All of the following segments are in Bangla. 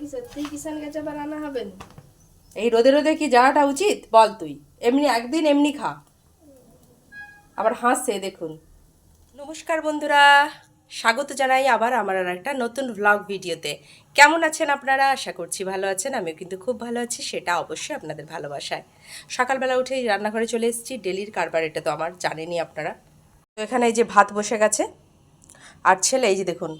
কি সত্যি কিষান হবেন এই রোদে রোদে কি যাওয়াটা উচিত? বল তুই। এমনি একদিন এমনি খা। আবার হাসছে, দেখুন। নমস্কার বন্ধুরা। স্বাগত জানাই আবার আমার আর একটা নতুন ভ্লগ ভিডিওতে। কেমন আছেন আপনারা? আশা করছি ভালো আছেন। আমিও কিন্তু খুব ভালো আছি, সেটা অবশ্যই আপনাদের ভালোবাসায়। সকালবেলা উঠেই রান্নাঘরে চলে এসেছি, ডেলির কারবার এটা তো আমার জানেনি আপনারা। তো এখানে এই যে ভাত বসে গেছে। আর ছেলে, এই যে দেখুন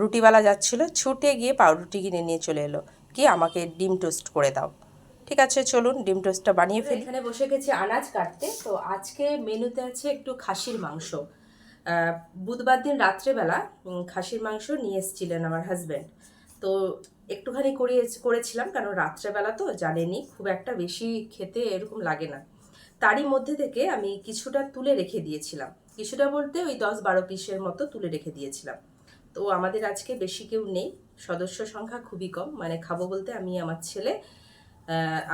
রুটিওয়ালা যাচ্ছিল ছুটে গিয়ে পাউরুটি কিনে নিয়ে চলে এলো। কি আমাকে ডিম টোস্ট করে দাও। ঠিক আছে চলুন ডিম টোস্টটা বানিয়ে ফেলি। এখানে বসে গেছি আনাজ কাটতে। তো আজকে মেনুতে আছে একটু খাসির মাংস। বুধবার দিন রাত্রেবেলা খাসির মাংস নিয়ে এসেছিলেন আমার হাজব্যান্ড। তো একটুখানি করিয়ে করেছিলাম কারণ রাত্রেবেলা তো জানেনি খুব একটা বেশি খেতে এরকম লাগে না। তারই মধ্যে থেকে আমি কিছুটা তুলে রেখে দিয়েছিলাম। কিছুটা বলতে ওই দশ বারো পিসের মতো তুলে রেখে দিয়েছিলাম। তো আমাদের আজকে বেশি কেউ নেই। সদস্য সংখ্যা খুবই কম। মানে খাব বলতে আমি, আমার ছেলে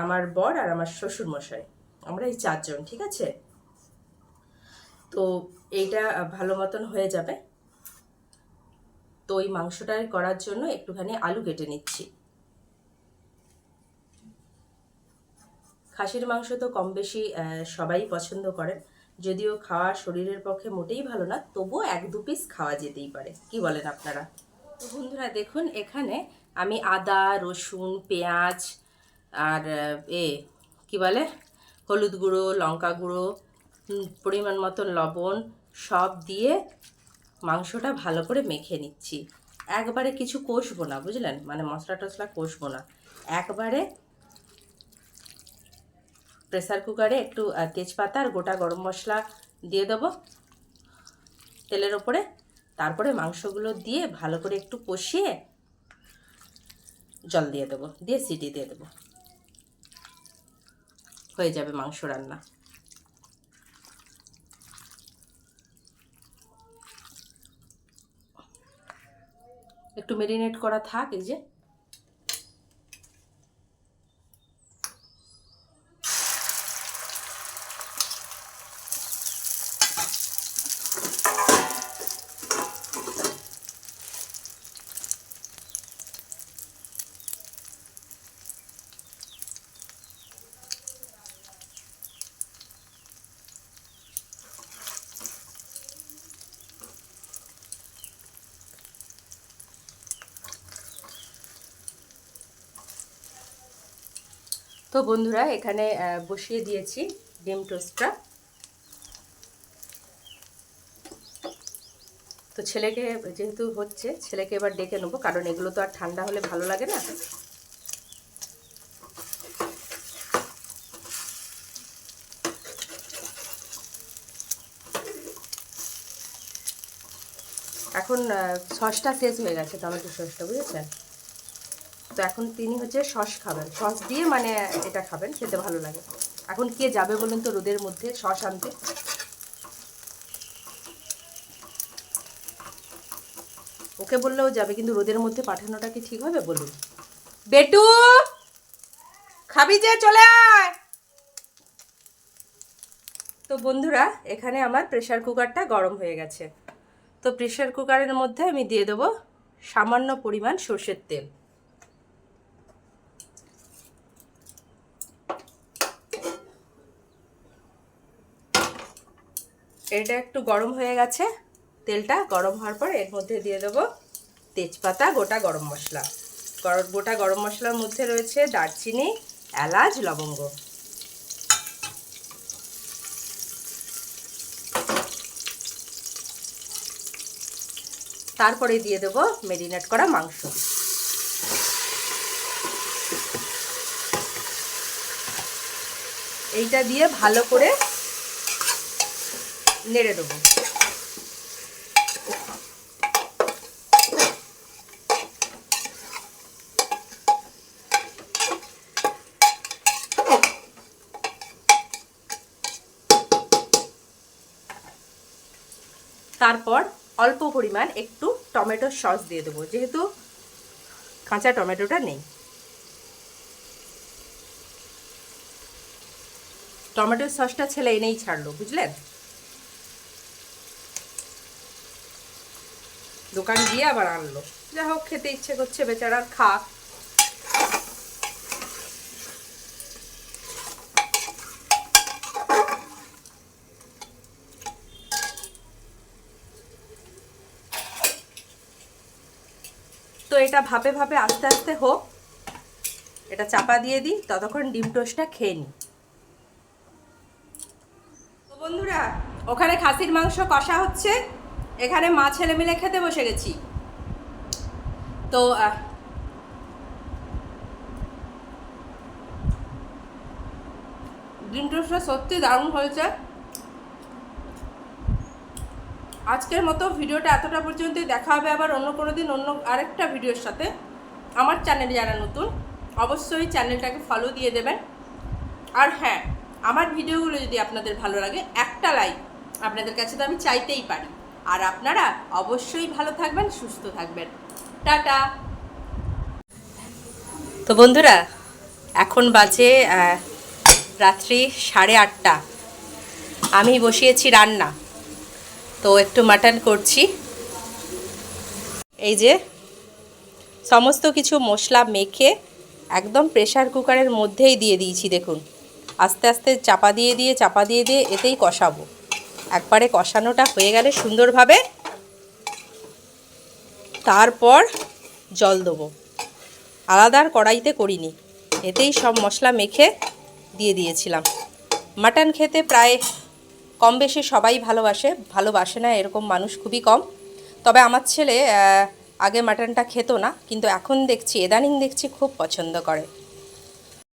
আমার বর আর আমার শ্বশুর মশাই আমরা এই চারজন, ঠিক আছে? তো এইটা ভালো মতন হয়ে যাবে। তো ওই মাংসটা করার জন্য একটুখানি আলু কেটে নিচ্ছি। খাসির মাংস তো কম বেশি সবাই পছন্দ করেন যদিও খাওয়া শরীরের পক্ষে মোটেই ভালো না, তবুও এক দু পিস খাওয়া যেতেই পারে। কি বলেন আপনারা? তো বন্ধুরা, দেখুন, এখানে আমি আদা, রসুন, পেঁয়াজ আর, এ, কি বলে? হলুদ গুঁড়ো, লঙ্কা গুঁড়ো পরিমাণ মতন লবণ সব দিয়ে মাংসটা ভালো করে মেখে নিচ্ছি। একবারে কিছু কষবো না, বুঝলেন? মানে মশলা টশলা কষবো না। একবারে প্রেসার কুকারে একটু তেজপাতা আর গোটা গরম মশলা দিয়ে দেবো। তেলের ওপরে। তারপরে মাংসগুলো দিয়ে ভালো করে একটু কষিয়ে জল দিয়ে দেবো, দিয়ে সিটি দিয়ে দেবো। হয়ে যাবে মাংস রান্না। একটু মেরিনেট করা থাক, এই যে। তো বন্ধুরা, এখানে বসিয়ে দিয়েছি ডিম টোস্টটা। তো ছেলেকে, যেহেতু হচ্ছে, ছেলেকে এবার ডেকে নেব, কারণ এগুলো তো আর ঠান্ডা হলে ভালো লাগে না। এখন সসটা শেষ হয়ে গেছে, টমেটো সসটা, বুঝেছেন? তো এখন তিনি হচ্ছে সস খাবেন। সস দিয়ে মানে এটা খাবেন, খেতে ভালো লাগে। এখন কে যাবে বলুন তো রোদের মধ্যে সস আনতে? ওকে বললেও যাবে, কিন্তু রোদের মধ্যে পাঠানোটা কি ঠিক হবে বলুন? বেটু, খাবি যে, চলে আয়! তো বন্ধুরা, এখানে আমার প্রেশার কুকারটা গরম হয়ে গেছে। তো প্রেশার কুকারের মধ্যে আমি দিয়ে দেবো সামান্য পরিমাণ সর্ষের তেল। এটা একটু গরম হয়ে গেছে। তেলটা গরম হওয়ার পর এর মধ্যে দিয়ে দেবো তেজপাতা, গোটা গরম মশলা। গোটা গরম মশলার মধ্যে রয়েছে দারচিনি, এলাচ, লবঙ্গ। তারপরে দিয়ে দেবো মেরিনেট করা মাংস। এইটা দিয়ে ভালো করে নেড়ে দেবো। তারপর অল্প পরিমাণ একটু টমেটো সস দিয়ে দেবো, যেহেতু কাঁচা টমেটোটা নেই। টমেটোর সসটা ছেলে এনেই ছাড়লো, বুঝলেন? দোকান গিয়ে আবার আনলো। যা হোক, খেতে ইচ্ছে করছে, বেচারার খাক তো এটা ভাপে ভাপে আস্তে আস্তে হোক, এটা চাপা দিয়ে দিই, ততক্ষণ ডিম টোস্টটা খেয়ে নিই। বন্ধুরা, ওখানে খাসির মাংস কষা হচ্ছে। এখানে মা ছেলে মিলে খেতে বসে গেছি। তো ডিম টোস্টটা সত্যি দারুণ হয়েছে। আজকের মতো ভিডিওটা এতটা পর্যন্তই। দেখা হবে আবার অন্য কোনো দিন, অন্য আরেকটা ভিডিওর সাথে। আমার চ্যানেলে যারা নতুন, অবশ্যই চ্যানেলটাকে ফলো দিয়ে দেবেন। আর হ্যাঁ আমার ভিডিওগুলো যদি আপনাদের ভালো লাগে, একটা লাইক আপনাদের কাছে তো আমি চাইতেই পারি। আর আপনারা অবশ্যই ভালো থাকবেন, সুস্থ থাকবেন। টাটা। তো বন্ধুরা, এখন বাজে রাত্রি সাড়ে আটটা। আমি বসিয়েছি রান্না। তো একটু মাটন করছি। এই যে, সমস্ত কিছু মশলা মেখে একদম প্রেশার কুকারের মধ্যেই দিয়ে দিয়েছি, দেখুন। আস্তে আস্তে চাপা দিয়ে দিয়ে, চাপা দিয়ে দিয়ে এতেই কষাবো। একবারে কষানোটা হয়ে গেলে সুন্দরভাবে তারপর জল দেবো। আলাদা আর কড়াইতে করিনি, এতেই সব মশলা মেখে দিয়ে দিয়েছিলাম। মাটন খেতে প্রায় কম বেশি সবাই ভালোবাসে ভালোবাসে না, এরকম মানুষ খুবই কম। তবে আমার ছেলে আগে মাটনটা খেত না, কিন্তু এখন দেখছি এদানিং দেখছি খুব পছন্দ করে।